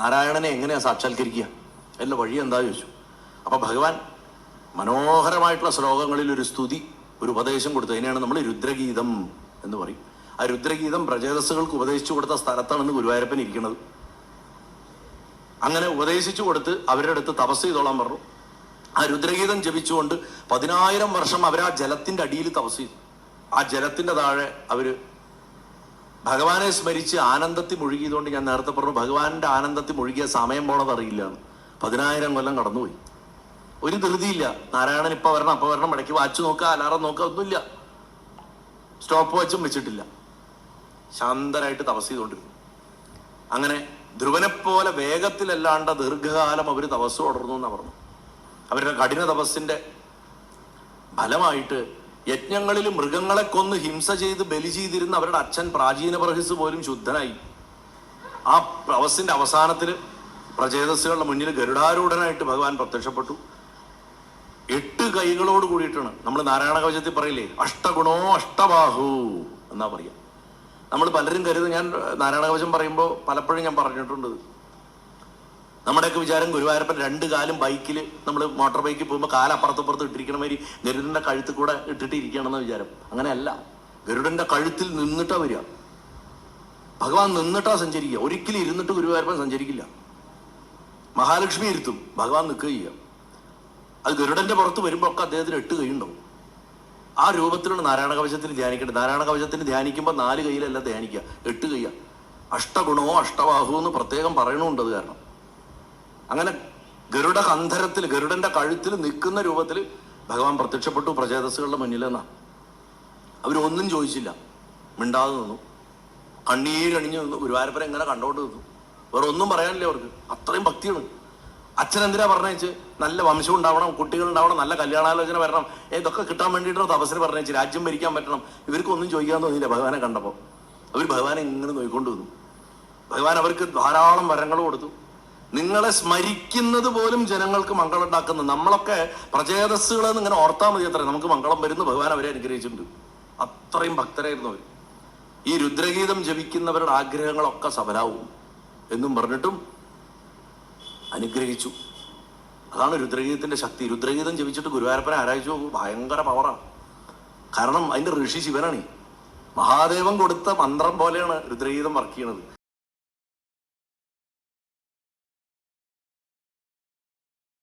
നാരായണനെ എങ്ങനെയാ സാക്ഷാത്കരിക്കുക? എല്ല വഴി എന്താ ചോദിച്ചു. അപ്പൊ ഭഗവാൻ മനോഹരമായിട്ടുള്ള ശ്ലോകങ്ങളിൽ ഒരു സ്തുതി ഒരു ഉപദേശം കൊടുത്തു. അതിനെയാണ് നമ്മൾ രുദ്രഗീതം എന്ന് പറയും. ആ രുദ്രഗീതം പ്രചേതസ്സുകൾക്ക് ഉപദേശിച്ചു കൊടുത്ത സ്ഥലത്താണെന്ന് ഗുരുവായൂരപ്പൻ ഇരിക്കുന്നത്. അങ്ങനെ ഉപദേശിച്ചു കൊടുത്ത് അവരുടെ അടുത്ത് തപസ് ചെയ്തോളാൻ പറഞ്ഞു. ആ രുദ്രഗീതം ജപിച്ചുകൊണ്ട് പതിനായിരം വർഷം അവർ ആ ജലത്തിന്റെ അടിയിൽ തപസ് ചെയ്തു. ആ ജലത്തിന്റെ താഴെ അവർ ഭഗവാനെ സ്മരിച്ച് ആനന്ദത്തിൽ മുഴുകിയതുകൊണ്ട് ഞാൻ നേരത്തെ പറഞ്ഞു ഭഗവാന്റെ ആനന്ദത്തിൽ മുഴുകിയ സമയം പോണത് അറിയില്ല. പതിനായിരം കൊല്ലം കടന്നുപോയി. ഒരു ധൃതിയില്ല. നാരായണൻ ഇപ്പൊ വരണം അപ്പൊ വരണം ഇടയ്ക്ക് വാച്ച് നോക്കുക അലാറം നോക്കുക ഒന്നുമില്ല. സ്റ്റോപ്പ് വാച്ചും വെച്ചിട്ടില്ല. ശാന്തരായിട്ട് തപസ് ചെയ്തുകൊണ്ടിരുന്നു. അങ്ങനെ ധ്രുവനെ പോലെ വേഗത്തിലല്ലാണ്ട ദീർഘകാലം അവർ തപസ് തുടർന്നു എന്നാ പറഞ്ഞു. അവരുടെ കഠിന തപസ്സിന്റെ ഫലമായിട്ട് യജ്ഞങ്ങളിൽ മൃഗങ്ങളെ കൊന്ന് ഹിംസ ചെയ്ത് ബലി ചെയ്തിരുന്ന അവരുടെ അച്ഛൻ പ്രാചീന പ്രഹിസ് പോലും ശുദ്ധനായി. ആ പ്രവസിന്റെ അവസാനത്തിൽ പ്രചേതസ്സുകളുടെ മുന്നിൽ ഗരുഡാരൂഢനായിട്ട് ഭഗവാൻ പ്രത്യക്ഷപ്പെട്ടു. എട്ട് കൈകളോട് കൂടിയിട്ടാണ്. നമ്മൾ നാരായണ കവചത്തിൽ പറയില്ലേ അഷ്ടഗുണോ അഷ്ടബാഹു എന്നാ പറയാ. നമ്മൾ പലരും കരുതും. ഞാൻ നാരായണ കവചം പറയുമ്പോൾ പലപ്പോഴും ഞാൻ പറഞ്ഞിട്ടുണ്ട്. നമ്മുടെയൊക്കെ വിചാരം ഗുരുവായൂരപ്പൻ രണ്ട് കാലും ബൈക്കിൽ നമ്മൾ മോട്ടോർ ബൈക്കിൽ പോകുമ്പോൾ കാല അപ്പുറത്തപ്പുറത്ത് ഇട്ടിരിക്കണ മാതിരി ഗരുഡന്റെ കഴുത്തിൽ കൂടെ ഇട്ടിട്ട് ഇരിക്കുകയാണെന്ന് വിചാരം. അങ്ങനെയല്ല. ഗരുഡന്റെ കഴുത്തിൽ നിന്നിട്ടാ വരിക. ഭഗവാൻ നിന്നിട്ടാ സഞ്ചരിക്കുക. ഒരിക്കലും ഇരുന്നിട്ട് ഗുരുവായൂരപ്പൻ സഞ്ചരിക്കില്ല. മഹാലക്ഷ്മി ഇരുത്തും. ഭഗവാൻ നിൽക്കുക ചെയ്യുക. അത് ഗരുഡന്റെ പുറത്ത് വരുമ്പോൾ ഒക്കെ അദ്ദേഹത്തിന് എട്ട് കൈയുണ്ടാവും ആ രൂപത്തിലാണ് നാരായണ കവചത്തിന് ധ്യാനിക്കേണ്ടത് നാരായണ കവചത്തിന് ധ്യാനിക്കുമ്പോൾ നാല് കൈയിലല്ല ധ്യാനിക്കുക. എട്ട് കൈയ. അഷ്ടഗുണമോ അഷ്ടബാഹുവോ എന്ന് പ്രത്യേകം പറയണമുണ്ട് അത് കാരണം. അങ്ങനെ ഗരുഡ കന്ധരത്തിൽ ഗരുഡന്റെ കഴുത്തിൽ നിൽക്കുന്ന രൂപത്തിൽ ഭഗവാൻ പ്രത്യക്ഷപ്പെട്ടു പ്രചേതസ്സുകളുടെ മുന്നിലെന്നാ അവരൊന്നും ചോദിച്ചില്ല. മിണ്ടാതെ നിന്നു. കണ്ണീരണിഞ്ഞു നിന്നു. ഗുരുവായൂരപ്പനെ എങ്ങനെ കണ്ടോണ്ട് നിന്നു. വേറെ ഒന്നും പറയാനില്ല അവർക്ക്. അത്രയും ഭക്തിയാണ്. അച്ഛൻ എന്തിനാ പറഞ്ഞേച്ച് നല്ല വംശം ഉണ്ടാവണം കുട്ടികൾ ഉണ്ടാവണം നല്ല കല്യാണാലോചന വരണം. ഇതൊക്കെ കിട്ടാൻ വേണ്ടിയിട്ടാണ് തപസ്സിന് പറഞ്ഞേച്ച് രാജ്യം ഭരിക്കാൻ പറ്റണം. ഇവർക്ക് ഒന്നും ചോദിക്കാൻ തോന്നിയില്ല ഭഗവാനെ കണ്ടപ്പോൾ അവർ ഭഗവാനെ ഇങ്ങനെ നോയിക്കൊണ്ട് വന്നു ഭഗവാൻ അവർക്ക് ധാരാളം വരങ്ങൾ കൊടുത്തു. നിങ്ങളെ സ്മരിക്കുന്നത് പോലും ജനങ്ങൾക്ക് മംഗളം ഉണ്ടാക്കുന്നു. നമ്മളൊക്കെ പ്രചേതസ്സുകളെന്ന് ഇങ്ങനെ ഓർത്താൽ മതി അത്ര. നമുക്ക് മംഗളം വരുന്നു. ഭഗവാൻ അവരെ അനുഗ്രഹിച്ചിട്ടുണ്ട്. അത്രയും ഭക്തരായിരുന്നു അവർ ഈ രുദ്രഗീതം ജപിക്കുന്നവരുടെ ആഗ്രഹങ്ങളൊക്കെ സഫലാവും എന്നും പറഞ്ഞിട്ടും അനുഗ്രഹിച്ചു. അതാണ് രുദ്രഗീതത്തിന്റെ ശക്തി. രുദ്രഗീതം ജപിച്ചിട്ട് ഗുരുവായൂരപ്പനെ ആരായിച്ചു ഭയങ്കര പവറാണ് കാരണം അതിന്റെ ഋഷി ശിവനാണ് മഹാദേവൻ കൊടുത്ത മന്ത്രം പോലെയാണ് രുദ്രഗീതം വർക്ക് ചെയ്യണത്.